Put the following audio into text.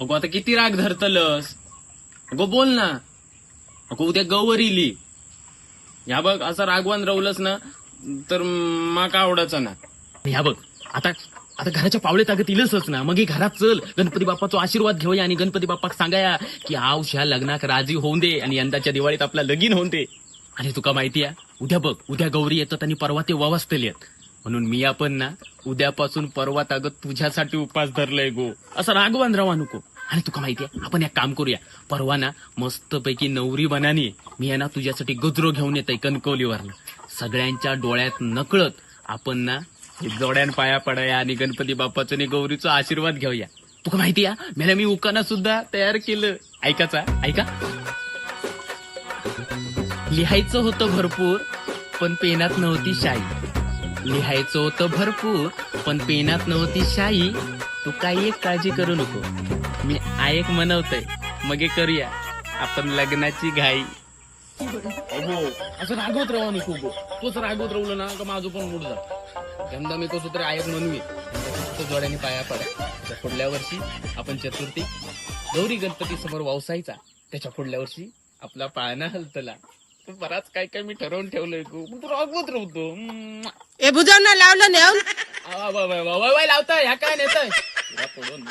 अगो आता किती राग धरतलस? अगो बोल ना. अगो उद्या गवर इली. ह्या बघ असं रागवान रवलंस ना तर माका आवडायचं ना. ह्या बघ आता आता घराच्या पावले तागत इलसच ना. मग हे घरात चल. गणपती बाप्पाचा आशीर्वाद घेऊया आणि गणपती बाप्पाक सांगाया की आव ह्या लग्नाक राजी होऊन दे आणि यंदाच्या दिवाळीत आपला लगीन होऊन दे. आणि तुका माहिती आहे उद्या बघ उद्या गौरी येतात आणि परवा ते वावस्तले आहेत म्हणून मी आपण ना उद्यापासून परवा तागत तुझ्यासाठी उपास धरलंय गो. असं रागवान रावा नको. आणि तुका माहितीये आपण एक काम करूया. परवा ना मस्तपैकी नवरी बनानी मी आहे ना तुझ्यासाठी गजरो घेऊन येतोय कणकवलीवरनं. सगळ्यांच्या डोळ्यात नकळत आपण ना जोड्यान पाया पडाया आणि गणपती बाप्पाचं आणि गौरीचा आशीर्वाद घेऊया. तुका माहिती आहे मला मी उकाना सुद्धा तयार केलं. ऐकाचा ऐका. लिहायचं होतं भरपूर पण पेनात नव्हती शाई. लिहायचं होतं भरपूर पण पेनात नव्हती शाई. तू काही एक काळजी करू नको. मी आयक म्हणवतय मग हे करूया. आपण लग्नाची घाई. अगो असं रागवत राहू नको गो तोच रागवत राहलो ना का माझं पण मूड जात? यंदा मी कसं तरी आयक म्हणवी फक्त जोड्याने पाया पडा त्याच्या पुढल्या वर्षी आपण चतुर्थी गौरी गणपती समोर वावसायचा. त्याच्या पुढल्या वर्षी आपला पाळणा हलतला. बराच काय काय मी ठरवून ठेवलंय तू रागवत राहतो. बुजावून लावलं नेऊन. आ, वा, वा, वा, वा, वा, लावताय. ह्या काय नेताय? पडून